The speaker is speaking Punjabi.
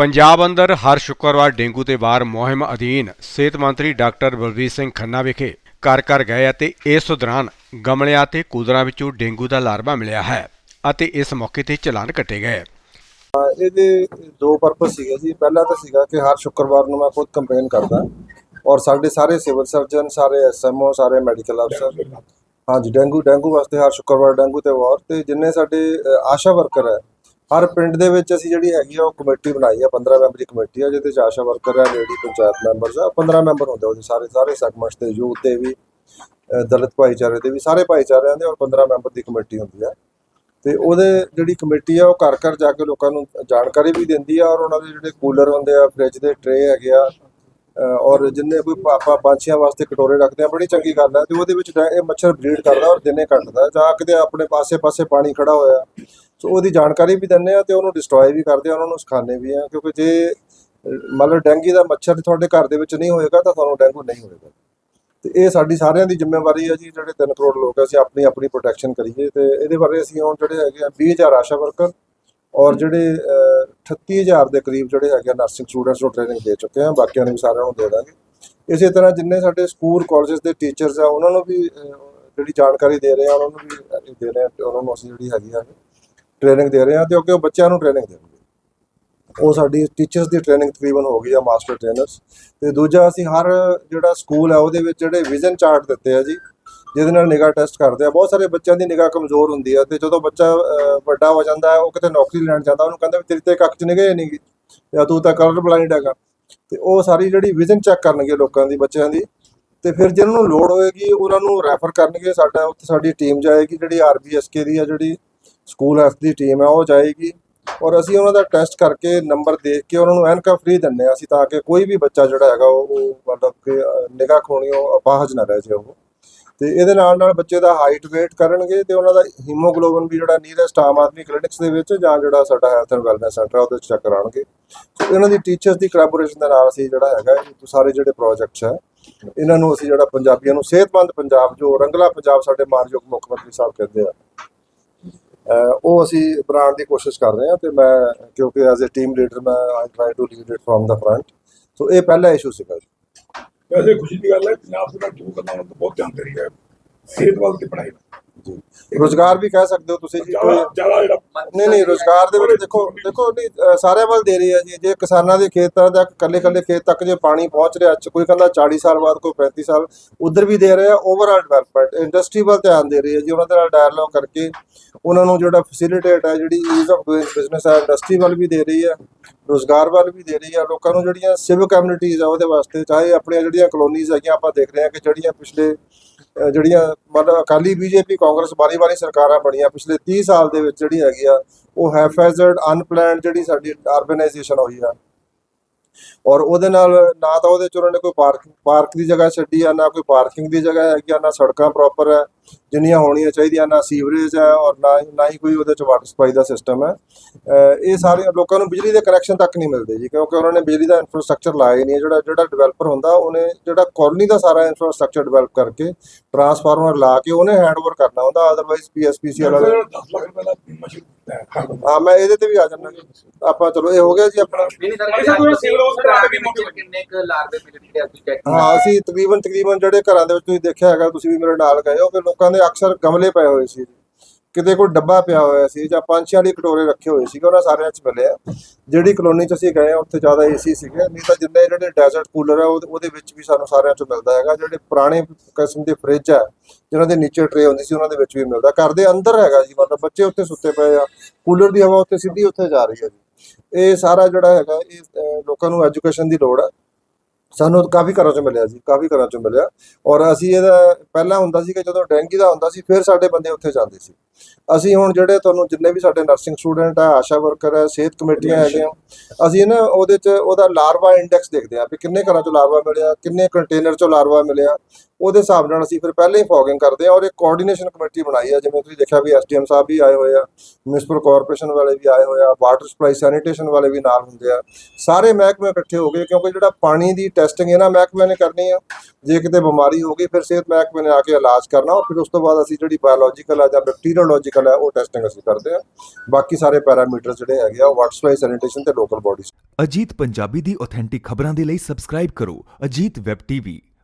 ਪੰਜਾਬ ਅੰਦਰ ਹਰ ਸ਼ੁੱਕਰਵਾਰ ਡੇਂਗੂ ਤੇ ਵਾਰ ਮੁਹਿੰਮ ਅਧੀਨ ਸਿਹਤ ਮੰਤਰੀ ਡਾਕਟਰ ਬਲਵੀਰ ਸਿੰਘ ਖੰਨਾ ਵਿਖੇ ਘਰ ਘਰ ਗਏ ਅਤੇ ਇਸ ਦੌਰਾਨ ਗਮਲਿਆਂ ਤੇ ਕੂਲਰਾਂ ਵਿੱਚੋਂ ਡੇਂਗੂ ਦਾ ਲਾਰਵਾ ਮਿਲਿਆ ਹੈ ਅਤੇ ਇਸ ਮੌਕੇ ਤੇ ਚਲਾਨ ਕੱਟੇ ਗਏ। ਇਹਦੇ ਦੋ ਪਰਪਸ ਸੀਗੇ ਜੀ। ਪਹਿਲਾ ਤਾਂ ਸੀਗਾ ਕਿ ਹਰ ਸ਼ੁੱਕਰਵਾਰ ਨੂੰ ਮੈਂ ਖੁਦ ਕੰਪੇਨ ਕਰਦਾ ਔਰ ਸਾਡੇ ਸਾਰੇ ਸਿਵਲ ਸਰਜਨ, ਸਾਰੇ ਐਸਐਮਓ ਸਾਰੇ ਮੈਡੀਕਲ ਅਫਸਰ ਹਾਂਜੀ, ਡੇਂਗੂ ਡੇਂਗੂ ਵਾਸਤੇ ਹਰ ਸ਼ੁੱਕਰਵਾਰ ਡੇਂਗੂ ਤੇ ਵਾਰ ਤੇ ਜਿੰਨੇ ਸਾਡੇ ਆਸ਼ਾ ਵਰਕਰ ਹੈ ਹਰ ਪਿੰਡ ਦੇ ਵਿੱਚ ਅਸੀਂ ਜਿਹੜੀ ਹੈਗੀ ਆ, ਉਹ ਕਮੇਟੀ ਬਣਾਈ ਆ 15 ਮੈਂਬਰੀ ਕਮੇਟੀ ਆ, ਜਿਹਦੇ ਚ ਆਸ਼ਾ ਵਰਕਰ ਆ, ਲੇਡੀ ਪੰਚਾਇਤ ਮੈਂਬਰਸ ਆ 15 ਮੈਂਬਰ ਹੁੰਦੇ ਉਹਦੇ ਸਾਰੇ ਸਾਰੇ ਸੈਗਮੈਂਟਸ ਦੇ ਯੂਥ ਦੇ ਵੀ ਦਲਿਤ ਭਾਈਚਾਰੇ ਦੇ ਵੀ, ਸਾਰੇ ਭਾਈਚਾਰਿਆਂ ਦੇ ਔਰ 15 ਮੈਂਬਰ ਦੀ ਕਮੇਟੀ ਹੁੰਦੀ ਆ। ਤੇ ਉਹਦੇ ਜਿਹੜੀ ਕਮੇਟੀ ਆ, ਉਹ ਘਰ ਘਰ ਜਾ ਕੇ ਲੋਕਾਂ ਨੂੰ ਜਾਣਕਾਰੀ ਵੀ ਦਿੰਦੀ ਆ ਔਰ ਉਹਨਾਂ ਦੇ ਜਿਹੜੇ ਕੂਲਰ ਹੁੰਦੇ ਆ, ਫ੍ਰਿਜ ਦੇ ਟਰੇ ਹੈਗੇ ਆ ਔਰ ਜਿੰਨੇ ਕੋਈ ਆਪਾਂ ਪੰਛੀਆਂ ਵਾਸਤੇ ਕਟੋਰੇ ਰੱਖਦੇ ਆ, ਬੜੀ ਚੰਗੀ ਗੱਲ ਹੈ ਤੇ ਉਹਦੇ ਵਿੱਚ ਡੈ- ਇਹ ਮੱਛਰ ਬਰੀਡ ਕਰਦਾ ਔਰ ਦਿਨੇ ਕੱਟਦਾ। ਜਾਂ ਕਿਤੇ ਆਪਣੇ ਪਾਸੇ-ਪਾਸੇ ਪਾਣੀ ਖੜਾ ਹੋਇਆ। ਸੋ ਉਹਦੀ ਜਾਣਕਾਰੀ ਵੀ ਦਿੰਦੇ ਆ ਤੇ ਉਹਨੂੰ ਡਿਸਟਰੋਏ ਵੀ ਕਰਦੇ ਆ, ਉਹਨਾਂ ਨੂੰ ਸਿਖਾਉਂਦੇ ਵੀ ਆ। ਕਿਉਂਕਿ ਜੇ ਮਤਲਬ ਮੰਨ ਡੈਂਗੀ ਦਾ ਮੱਛਰ ਤੁਹਾਡੇ ਘਰ ਦੇ ਵਿੱਚ ਨਹੀਂ ਹੋਏਗਾ, ਤਾਂ ਤੁਹਾਨੂੰ ਡੈਂਗੂ ਨਹੀਂ ਹੋਏਗਾ। ਤੇ ਇਹ ਸਾਡੀ ਸਾਰਿਆਂ ਦੀ ਜ਼ਿੰਮੇਵਾਰੀ ਹੈ ਜੀ, ਜਿਹੜੇ 3 ਕਰੋੜ ਲੋਕ ਅਸੀਂ ਆਪਣੀ ਆਪਣੀ ਪ੍ਰੋਟੈਕਸ਼ਨ ਕਰੀਏ। ਤੇ ਇਹਦੇ ਬਾਰੇ ਅਸੀਂ ਹੁਣ ਜਿਹੜੇ ਹੈਗੇ ਆ 20000 ਆਸ਼ਾ ਵਰਕਰ ਔਰ ਜਿਹੜੇ ਅਹ, 38000 ਦੇ ਕਰੀਬ ਜਿਹੜੇ ਹੈਗੇ ਨਰਸਿੰਗ ਸਟੂਡੈਂਟਸ ਨੂੰ ਟ੍ਰੇਨਿੰਗ ਦੇ ਚੁੱਕੇ ਆ ਬਾਕੀਆਂ ਨੂੰ ਵੀ ਸਾਰਿਆਂ ਨੂੰ ਦੇ ਦਾਂਗੇ। ਇਸੇ ਤਰ੍ਹਾਂ ਜਿੰਨੇ ਸਾਡੇ ਸਕੂਲ ਕਾਲਜਸ ਦੇ ਟੀਚਰਸ ਆ ਉਹਨਾਂ ਨੂੰ ਵੀ ਜਿਹੜੀ ਜਾਣਕਾਰੀ ਦੇ ਰਹੇ ਆ ਉਹਨਾਂ ਨੂੰ ਵੀ ਦੇ ਰਹੇ ਆ ਉਹਨਾਂ ਨੂੰ ਅਸੀਂ ਜਿਹੜੀ ਹੈਗੀ ਆ ਟ੍ਰੇਨਿੰਗ ਦੇ ਰਹੇ ਆ ਤੇ ਅੱਗੇ ਉਹ ਬੱਚਿਆਂ ਨੂੰ ਟ੍ਰੇਨਿੰਗ ਦੇਣਗੇ। ਉਹ ਸਾਡੀ ਟੀਚਰਸ ਦੀ ਟ੍ਰੇਨਿੰਗ ਤਕਰੀਬਨ ਹੋ ਗਈ ਆ ਮਾਸਟਰ ਟ੍ਰੇਨਰਸ ਤੇ ਦੂਜਾ ਅਸੀਂ ਹਰ ਜਿਹੜਾ ਸਕੂਲ ਹੈ ਉਹਦੇ ਵਿੱਚ ਜਿਹੜੇ ਵਿਜ਼ਨ ਚਾਰਟ ਦਿੱਤੇ ਆ ਜੀ ਜਿਹਦੇ ਨਾਲ ਨਿਗਾਹ ਟੈਸਟ ਕਰਦੇ ਆ। ਬਹੁਤ ਸਾਰੇ ਬੱਚਿਆਂ ਦੀ ਨਿਗਾਹ ਕਮਜ਼ੋਰ ਹੁੰਦੀ ਆ ਤੇ ਜਦੋਂ ਬੱਚਾ ਵੱਡਾ ਹੋ ਜਾਂਦਾ ਹੈ, ਉਹ ਕਿਤੇ ਨੌਕਰੀ ਲੈਣ ਜਾਂਦਾ, ਉਹਨੂੰ ਕਹਿੰਦੇ ਵੀ ਤੇਰੀ ਤੇ ਕੱਖ ਚ ਨਿਗਾਹ ਨਹੀਂ ਨਹੀਂਗੀ ਜਾਂ ਤੂੰ ਤਾਂ ਕਲਰ ਬਲਾਈਂਡ ਹੈਗਾ। ਤੇ ਉਹ ਸਾਰੀ ਜਿਹੜੀ ਵਿਜ਼ਨ ਚੈੱਕ ਕਰਨਗੇ ਲੋਕਾਂ ਦੀ, ਬੱਚਿਆਂ ਦੀ। ਤੇ ਫਿਰ ਜਿਹਨਾਂ ਨੂੰ ਲੋੜ ਹੋਏਗੀ, ਉਹਨਾਂ ਨੂੰ ਰੈਫਰ ਕਰਨਗੇ ਸਾਡਾ, ਉੱਥੇ ਸਾਡੀ ਟੀਮ ਜਾਏਗੀ, ਜਿਹੜੀ ਆਰਬੀਐਸਕੇ ਦੀ ਆ, ਜਿਹੜੀ ਸਕੂਲ ਐਫ ਦੀ ਟੀਮ ਹੈ ਉਹ ਜਾਏਗੀ। ਔਰ ਅਸੀਂ ਉਹਨਾਂ ਦਾ ਟੈਸਟ ਕਰਕੇ ਨੰਬਰ ਦੇਖ ਕੇ ਉਹਨਾਂ ਨੂੰ ਐਨਕਾ ਫ੍ਰੀ ਦਿੰਨੇ ਆ ਅਸੀਂ, ਤਾਂ ਕਿ ਕੋਈ ਵੀ ਬੱਚਾ ਜਿਹੜਾ ਹੈਗਾ, ਉਹ ਮਤਲਬ ਕਿ ਨਿਗਾਹ ਖੋਣੀ ਅਪਾਹਜ ਨਾ ਰਹਿ ਜਾਵੇ ਉਹ। ਤੇ ਇਹਦੇ ਨਾਲ ਨਾਲ ਬੱਚੇ ਦਾ ਹਾਈਟ weight ਕਰਨਗੇ ਤੇ ਉਹਨਾਂ ਦਾ ਹੀਮੋਗਲੋਬਨ ਵੀ ਜਿਹੜਾ ਨੀਅਰੈਸਟ ਆਮ ਆਦਮੀ ਕਲੀਨਿਕਸ ਦੇ ਵਿੱਚ ਜਾਂ ਜਿਹੜਾ ਸਾਡਾ ਹੈਲਥ ਐਂਡ ਵੈਲਨੈਸ ਸੈਂਟਰ ਉਹਦੇ ਵਿੱਚ ਚੈੱਕ ਕਰਾਉਣਗੇ। ਸੋ ਇਹਨਾਂ ਦੀ ਟੀਚਰਸ ਦੀ ਕੋਲੈਬੋਰੇਸ਼ਨ ਦੇ ਨਾਲ ਅਸੀਂ ਜਿਹੜਾ ਹੈਗਾ ਇਹ ਸਾਰੇ ਜਿਹੜੇ ਪ੍ਰੋਜੈਕਟਸ ਹੈ ਇਹਨਾਂ ਨੂੰ ਅਸੀਂ ਜਿਹੜਾ ਪੰਜਾਬੀਆਂ ਨੂੰ ਸਿਹਤਮੰਦ ਪੰਜਾਬ, ਜੋ ਰੰਗਲਾ ਪੰਜਾਬ ਸਾਡੇ ਮਾਨਯੋਗ ਮੁੱਖ ਮੰਤਰੀ ਸਾਹਿਬ ਕਹਿੰਦੇ ਆ ਉਹ ਅਸੀਂ ਬਣਾਉਣ ਦੀ ਕੋਸ਼ਿਸ਼ ਕਰ ਰਹੇ ਹਾਂ ਤੇ ਮੈਂ ਕਿਉਂਕਿ ਐਜ਼ ਅ ਟੀਮ ਲੀਡਰ ਮੈਂ I try to lead it from the front so ਇਹ ਪਹਿਲਾ ਇਸ਼ੂ ਸੀਗਾ ਜੀ। ਵੈਸੇ ਖੁਸ਼ੀ ਦੀ ਗੱਲ ਹੈ, ਪੰਜਾਬ ਸਰਕਾਰ ਟੂ ਕਰਨਾ, ਉਹਨਾਂ ਤੋਂ ਬਹੁਤ ਧਿਆਨ ਦੇ ਰਹੀ ਹੈ। ਸਿਹਤ ਵੱਲ ਤੇ ਪੜਾਈ ਜੀ। ਰੋਜ਼ਗਾਰ ਵੀ ਕਹਿ ਸਕਦੇ ਹੋ ਤੁਸੀਂ ਜੀ ਜ਼ਿਆਦਾ ਜ਼ਿਆਦਾ ਜਿਹੜਾ ਨਹੀਂ ਨਹੀਂ ਰੋਜ਼ਗਾਰ ਦੇ ਵਿੱਚ ਦੇਖੋ ਦੇਖੋ ਨਹੀਂ ਸਾਰਿਆਂ ਵੱਲ ਦੇ ਰਹੀ ਹੈ ਜੀ। ਜੇ ਕਿਸਾਨਾਂ ਦੇ ਖੇਤਾਂ ਦਾ ਕੱਲੇ ਕੱਲੇ ਖੇਤ ਤੱਕ ਜੇ ਪਾਣੀ ਪਹੁੰਚ ਰਿਹਾ ਅੱਜ ਕੋਈ ਕਹਿੰਦਾ 40 ਸਾਲ ਬਾਅਦ ਕੋਈ 35 ਸਾਲ ਉਧਰ ਵੀ ਦੇ ਰਹੇ ਆ ਓਵਰਆਲ ਡਿਵੈਲਪਮੈਂਟ ਇੰਡਸਟਰੀ ਵੱਲ ਧਿਆਨ ਦੇ ਰਹੀ ਹੈ ਜੀ। ਉਹਨਾਂ ਦੇ ਨਾਲ ਡਾਇalogue ਕਰਕੇ ਉਹਨਾਂ ਨੂੰ ਜਿਹੜਾ ਫੈਸਿਲਿਟੇਟ ਹੈ ਜਿਹੜੀ ਈਜ਼ ਆਫ ਡੂਇੰਗ ਬਿਜ਼ਨਸ ਹੈ ਇੰਡਸਟਰੀ ਵੱਲ ਵੀ ਦੇ ਰਹੀ ਹੈ ਰੋਜ਼ਗਾਰ ਵੱਲ ਵੀ ਦੇ ਰਹੀ ਹੈ। ਲੋਕਾਂ ਨੂੰ ਜਿਹੜੀਆਂ ਸਿਵਿਕ ਕਮਿਊਨਿਟੀਜ਼ ਆ ਉਹਦੇ ਵਾਸਤੇ ਚਾਹੇ ਆਪਣੀਆਂ ਜਿਹੜੀਆਂ ਕਲੋਨੀਜ਼ ਹੈਗੀਆਂ ਆਪਾਂ ਦੇਖ ਰਹੇ ਹਾਂ ਕਿ ਜਿਹੜੀਆਂ ਪਿਛਲੇ ਜਿਹੜੀਆਂ ਮਤਲਬ ਅਕਾਲੀ ਬੀਜੇਪੀ, ਕਾਂਗਰਸ ਵਾਰੀ-ਵਾਰੀ ਸਰਕਾਰਾਂ ਬਣੀਆਂ, ਪਿਛਲੇ 30 ਸਾਲ ਦੇ ਵਿੱਚ ਜਿਹੜੀ ਹੈਗੀ ਆ ਉਹ ਹੈਫੈਜ਼ਰਡ ਅਨਪਲੈਨਡ ਜਿਹੜੀ ਸਾਡੀ ਆਰਗੇਨਾਈਜੇਸ਼ਨ ਹੋਈ ਆ। ਔਰ ਉਹਦੇ ਨਾਲ ਨਾ ਤਾਂ ਉਹਦੇ ਚ ਉਹਨਾਂ ਨੇ ਕੋਈ ਪਾਰਕ ਪਾਰਕ ਦੀ ਜਗ੍ਹਾ ਛੱਡੀ ਆ, ਨਾ ਕੋਈ ਪਾਰਕਿੰਗ ਦੀ ਜਗ੍ਹਾ ਹੈਗੀ ਆ, ਨਾ ਸੜਕਾਂ ਪ੍ਰੋਪਰ ਹੈ ਜਿੰਨੀਆਂ ਹੋਣੀਆਂ ਚਾਹੀਦੀਆਂ, ਨਾ ਸੀਵਰੇਜ ਹੈ ਔਰ ਨਾ ਹੀ- ਨਾ ਹੀ ਕੋਈ ਉਹਦੇ ਚ ਵਾਟਰ ਸਪਲਾਈ ਦਾ ਸਿਸਟਮ ਹੈ ਇਹ ਸਾਰੇ ਲੋਕਾਂ ਨੂੰ ਬਿਜਲੀ ਦੇ ਕਨੈਕਸ਼ਨ ਤੱਕ ਨਹੀਂ ਮਿਲਦੇ ਜੀ, ਕਿਉਂਕਿ ਉਹਨਾਂ ਨੇ ਬਿਜਲੀ ਦਾ ਇਨਫਰਾਸਟ੍ਰਕਚਰ ਲਾਇਆ ਹੀ ਨਹੀਂ ਜਿਹੜਾ ਜਿਹੜਾ ਡਿਵੈਲਪਰ ਹੁੰਦਾ, ਉਹਨੇ ਜਿਹੜਾ ਕਾਲੋਨੀ ਦਾ ਸਾਰਾ ਇਨਫਰਾਸਟ੍ਰਕਚਰ ਡਿਵੈਲਪ ਕਰਕੇ ਟਰਾਂਸਫਾਰਮਰ ਲਾ ਕੇ ਉਹਨੇ ਹੈਂਡਓਵਰ ਕਰਨਾ ਹੁੰਦਾ ਅਦਰਵਾਈਜ਼ ਪੀਐਸਪੀਸੀ ਵਾਲਾ 10 ਲੱਖ ਰੁਪਏ ਦਾ ਬੀਮਾ ਸ਼ੁਰੂ ਹੈ ਮੈਂ ਇਹਦੇ ਤੇ ਵੀ ਆ ਜਾਣਾ ਆਪਾਂ ਚਲੋ ਇਹ ਹੋ ਗਿਆ ਜੀ ਆਪਣਾ। ਹਾਂ ਅਸੀਂ ਤਕਰੀਬਨ ਤਕਰੀਬਨ ਜਿਹੜੇ ਘਰਾਂ ਦੇ ਵਿੱਚ ਤੁਸੀਂ ਦੇਖਿਆ ਹੈਗਾ ਤੁਸੀਂ ਵੀ ਮੇਰੇ ਨਾਲ ਗਏ ਹੋ ਕਿ ਲੋਕਾਂ ਦੇ ਅਕਸਰ ਗਮਲੇ ਪਏ ਹੋਏ ਸੀ ਕਿਤੇ ਕੋਈ ਡੱਬਾ ਪਿਆ ਹੋਇਆ ਸੀ ਜਾਂ ਪੰਜ ਛੇ ਵਾਲੀ ਕਟੋਰੇ ਰੱਖੇ ਹੋਏ ਸੀਗੇ, ਉਹਨਾਂ ਸਾਰਿਆਂ 'ਚ ਮਿਲਿਆ ਜਿਹੜੀ ਕਲੋਨੀ 'ਚ ਅਸੀਂ ਗਏ ਆ, ਉੱਥੇ ਜ਼ਿਆਦਾ ਏਸੀ ਸੀਗੇ। ਨਹੀਂ ਤਾਂ ਜਿੰਨੇ ਜਿਹੜੇ ਡੈਜ਼ਰਟ ਕੂਲਰ ਆ ਉਹਦੇ ਵਿੱਚ ਵੀ ਸਾਨੂੰ ਸਾਰਿਆਂ 'ਚ ਮਿਲਦਾ ਹੈਗਾ। ਜਿਹੜੇ ਪੁਰਾਣੇ ਕਿਸਮ ਦੇ ਫ੍ਰਿਜ ਆ ਜਿਹਨਾਂ ਦੇ ਨੀਚੇ ਟਰੇ ਹੁੰਦੀ ਸੀ, ਉਹਨਾਂ ਦੇ ਵਿੱਚ ਵੀ ਮਿਲਦਾ। ਘਰ ਦੇ ਅੰਦਰ ਹੈਗਾ ਜੀ, ਮਤਲਬ ਬੱਚੇ ਉੱਥੇ ਸੁੱਤੇ ਪਏ ਆ। ਕੂਲਰ ਦੀ ਹਵਾ ਉੱਥੇ ਸਿੱਧੀ ਉੱਥੇ ਜਾ ਰਹੀ ਹੈ ਜੀ। ਇਹ ਸਾਰਾ ਜਿਹੜਾ ਹੈਗਾ, ਇਹ ਲੋਕਾਂ ਨੂੰ ਐਜੂਕੇਸ਼ਨ ਦੀ ਲੋੜ ਹੈ ਸਾਨੂੰ ਕਾਫੀ ਘਰਾਂ ਚੋਂ ਮਿਲਿਆ ਜੀ ਕਾਫੀ ਘਰਾਂ ਚੋਂ ਮਿਲਿਆ। ਔਰ ਅਸੀਂ ਇਹਦਾ ਪਹਿਲਾਂ ਹੁੰਦਾ ਸੀ ਕਿ ਜਦੋਂ ਡੈਂਗੀ ਦਾ ਹੁੰਦਾ ਸੀ ਫਿਰ ਸਾਡੇ ਬੰਦੇ ਉੱਥੇ ਜਾਂਦੇ ਸੀ। ਅਸੀਂ ਹੁਣ ਜਿਹੜੇ ਤੁਹਾਨੂੰ ਜਿੰਨੇ ਵੀ ਸਾਡੇ ਨਰਸਿੰਗ ਸਟੂਡੈਂਟ ਆ ਆਸ਼ਾ ਵਰਕਰ ਹੈ ਸਿਹਤ ਕਮੇਟੀਆਂ ਹੈਗੀਆਂ ਅਸੀਂ ਨਾ ਉਹਦੇ ਚ ਉਹਦਾ ਲਾਰਵਾ ਇੰਡੈਕਸ ਦੇਖਦੇ ਆ ਵੀ ਕਿੰਨੇ ਘਰਾਂ ਚੋਂ ਲਾਰਵਾ ਮਿਲਿਆ ਕਿੰਨੇ ਕੰਟੇਨਰ ਚੋਂ ਲਾਰਵਾ ਮਿਲਿਆ। ਉਹਦੇ ਹਿਸਾਬ ਨਾਲ ਅਸੀਂ ਫਿਰ ਪਹਿਲਾਂ ਹੀ ਫੋਗਿੰਗ ਕਰਦੇ ਹਾਂ ਔਰ ਇੱਕ ਕੋਆਰਡੀਨੇਸ਼ਨ ਕਮੇਟੀ ਬਣਾਈ ਹੈ ਜਿਵੇਂ ਤੁਸੀਂ ਦੇਖਿਆ ਵੀ ਐਸਡੀਐਮ ਸਾਹਿਬ ਵੀ ਆਏ ਹੋਏ ਆ ਮਿਊਨਿਸਪਲ ਕਾਰਪੋਰੇਸ਼ਨ ਵਾਲੇ ਵੀ ਆਏ ਹੋਏ ਆ ਵਾਟਰ ਸਪਲਾਈ ਸੈਨੀਟੇਸ਼ਨ ਵਾਲੇ ਵੀ ਨਾਲ ਹੁੰਦੇ ਆ। ਸਾਰੇ ਮਹਿਕਮੇ ਇਕੱਠੇ ਹੋ ਗਏ ਕਿਉਂਕਿ ਜਿਹੜਾ ਪਾਣੀ ਦੀ ਟੈਸਟਿੰਗ ਇਹਨਾਂ ਮਹਿਕਮੇ ਨੇ ਕਰਨੀ ਆ। ਜੇ ਕਿਤੇ ਬਿਮਾਰੀ ਹੋ ਗਈ, ਫਿਰ ਸਿਹਤ ਮਹਿਕਮੇ ਨੇ ਆ ਕੇ ਇਲਾਜ ਕਰਨਾ ਔਰ ਫਿਰ ਉਸ ਤੋਂ ਬਾਅਦ ਅਸੀਂ ਜਿਹੜੀ ਬਾਇਓਲੋਜੀਕਲ ਆ ਜਾਂ ਬੈਕਟੀਰੀਓਲੋਜੀਕਲ ਹੈ ਉਹ ਟੈਸਟਿੰਗ ਅਸੀਂ ਕਰਦੇ ਆ ਬਾਕੀ ਸਾਰੇ ਪੈਰਾਮੀਟਰ ਜਿਹੜੇ ਹੈਗੇ ਆ ਵਾਟਰ ਸਪਲਾਈ ਸੈਨੀਟੇਸ਼ਨ ਤੇ ਲੋਕਲ ਬੋਡੀਜ਼ ਅਜੀਤ ਪੰਜਾਬੀ ਦੀ ਆਥੈਂਟਿਕ ਖਬਰਾਂ ਦੇ ਲਈ ਸਬਸਕ੍ਰਾਈਬ ਕਰੋ ਅਜੀਤ ਵੈਬ ਟੀਵੀ